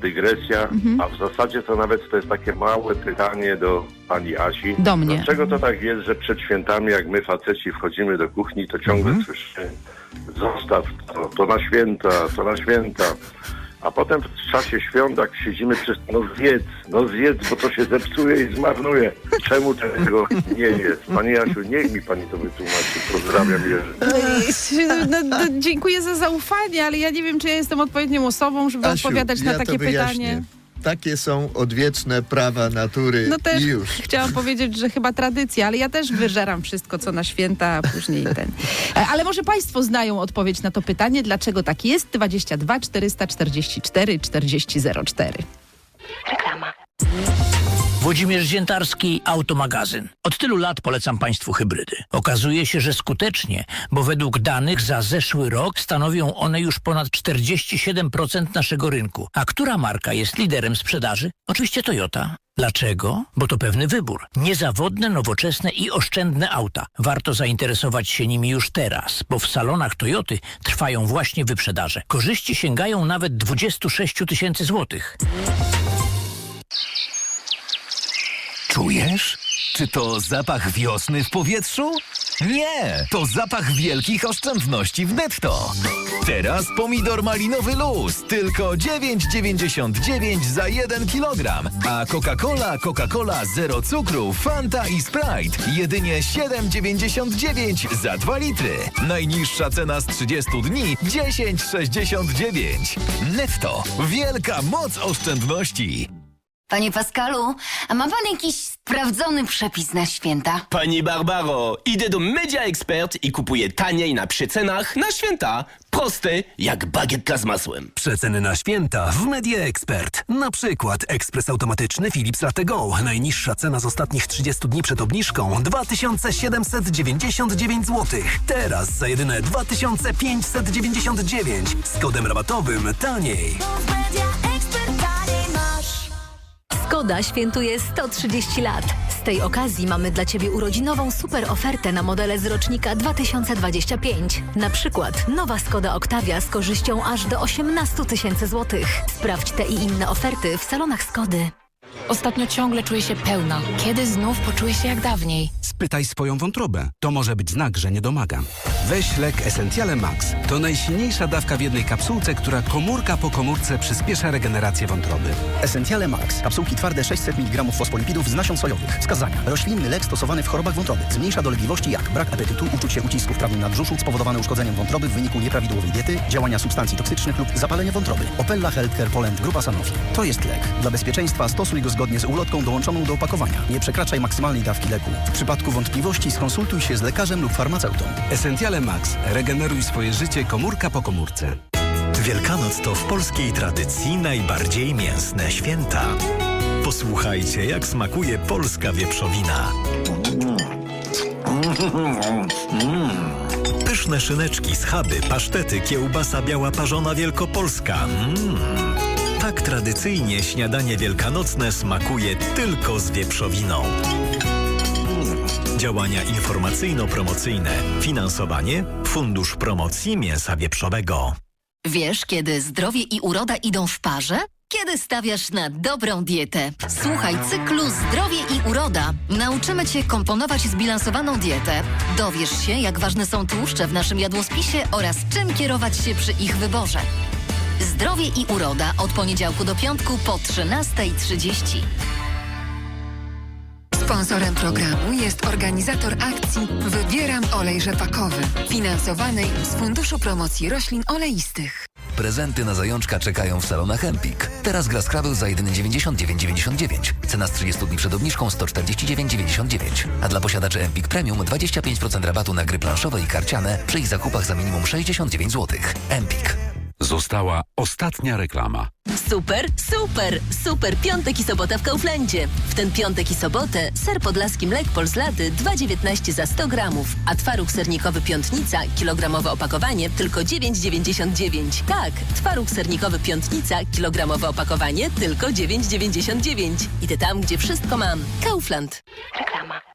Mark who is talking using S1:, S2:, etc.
S1: dygresja, a w zasadzie to nawet to jest takie małe pytanie do pani Asi.
S2: Do mnie.
S1: Dlaczego to tak jest, że przed świętami, jak my faceci wchodzimy do kuchni, to ciągle słyszymy zostaw to, to na święta, to na święta. A potem w czasie świąt, jak siedzimy przez no zjedz, no zjedz, bo to się zepsuje i zmarnuje. Czemu tego nie jest? Pani Jasiu, niech mi pani to wytłumaczy. Pozdrawiam Jerzy.
S2: No, no, dziękuję za zaufanie, ale ja nie wiem, czy ja jestem odpowiednią osobą, żeby
S3: Asiu,
S2: odpowiadać na
S3: ja
S2: takie pytanie.
S3: Takie są odwieczne prawa natury
S2: No też
S3: i już.
S2: chciałam powiedzieć, że chyba tradycja, ale ja też wyżeram wszystko, co na święta, a później ten. E, Ale może Państwo znają odpowiedź na to pytanie, dlaczego tak jest? 22 444 4004.
S4: Włodzimierz Ziętarski, Automagazyn. Od tylu lat polecam Państwu hybrydy. Okazuje się, że skutecznie, bo według danych za zeszły rok stanowią one już ponad 47% naszego rynku. A która marka jest liderem sprzedaży? Oczywiście Toyota. Dlaczego? Bo to pewny wybór. Niezawodne, nowoczesne i oszczędne auta. Warto zainteresować się nimi już teraz, bo w salonach Toyoty trwają właśnie wyprzedaże. Korzyści sięgają nawet 26 tysięcy złotych.
S5: Czujesz? Czy to zapach wiosny w powietrzu? Nie, to zapach wielkich oszczędności w netto. Teraz pomidor malinowy luz, tylko 9,99 za 1 kg. A Coca-Cola, Coca-Cola zero cukru, Fanta i Sprite jedynie 7,99 za 2 litry. Najniższa cena z 30 dni 10,69. Netto, wielka moc oszczędności.
S6: Panie Pascalu, a ma pan jakiś sprawdzony przepis na święta?
S7: Pani Barbaro, idę do Media Expert i kupuję taniej na przecenach na święta. Proste jak bagietka z masłem.
S8: Przeceny na święta w Media Expert. Na przykład ekspres automatyczny Philips Latte Go. Najniższa cena z ostatnich 30 dni przed obniżką 2799 zł. Teraz za jedyne 2599 z kodem rabatowym taniej.
S9: Skoda świętuje 130 lat. Z tej okazji mamy dla Ciebie urodzinową super ofertę na modele z rocznika 2025. Na przykład nowa Skoda Octavia z korzyścią aż do 18 tysięcy złotych. Sprawdź te i inne oferty w salonach Skody.
S10: Ostatnio ciągle czuję się pełna. Kiedy znów poczuję się jak dawniej?
S8: Spytaj swoją wątrobę. To może być znak, że nie domagam. Weź lek Essentiale Max. To najsilniejsza dawka w jednej kapsułce, która komórka po komórce przyspiesza regenerację wątroby.
S11: Essentiale Max. Kapsułki twarde 600 mg fosfolipidów z nasion sojowych. Wskazania. Roślinny lek stosowany w chorobach wątroby. Zmniejsza dolegliwości jak brak apetytu, uczucie ucisku w prawym nadbrzuszu spowodowane uszkodzeniem wątroby w wyniku nieprawidłowej diety, działania substancji toksycznych lub zapalenie wątroby. Opella Healthcare Poland Grupa Sanofi. To jest lek. Dla bezpieczeństwa stosuj go zgodnie z ulotką dołączoną do opakowania. Nie przekraczaj maksymalnej dawki leku. W przypadku wątpliwości skonsultuj się z lekarzem lub farmaceutą.
S8: Essentiale Max. Regeneruj swoje życie komórka po komórce.
S5: Wielkanoc to w polskiej tradycji najbardziej mięsne święta. Posłuchajcie, jak smakuje polska wieprzowina. Pyszne szyneczki, schaby, pasztety, kiełbasa biała parzona wielkopolska. Mm. Tak tradycyjnie śniadanie wielkanocne smakuje tylko z wieprzowiną. Działania informacyjno-promocyjne. Finansowanie Fundusz Promocji Mięsa Wieprzowego.
S9: Wiesz, kiedy zdrowie i uroda idą w parze? Kiedy stawiasz na dobrą dietę. Słuchaj cyklu Zdrowie i Uroda. Nauczymy Cię komponować zbilansowaną dietę. Dowiesz się, jak ważne są tłuszcze w naszym jadłospisie oraz czym kierować się przy ich wyborze. Zdrowie i Uroda od poniedziałku do piątku po 13.30.
S10: Sponsorem programu jest organizator akcji Wybieram olej rzepakowy, finansowanej z Funduszu Promocji Roślin Oleistych.
S5: Prezenty na zajączka czekają w salonach Empik. Teraz gra Scrabble za jedyne 99,99. Cena z 30 dni przed obniżką 149,99. A dla posiadaczy Empik Premium 25% rabatu na gry planszowe i karciane przy ich zakupach za minimum 69 zł. Empik.
S8: Została ostatnia reklama.
S9: Super, super, super piątek i sobota w Kauflandzie. W ten piątek i sobotę ser podlaski Mlekpol z laty 2,19 za 100 gramów, a twaróg sernikowy Piątnica, kilogramowe opakowanie tylko 9,99. Tak, twaróg sernikowy Piątnica, kilogramowe opakowanie tylko 9,99. Idę tam, gdzie wszystko mam. Kaufland.
S6: Reklama.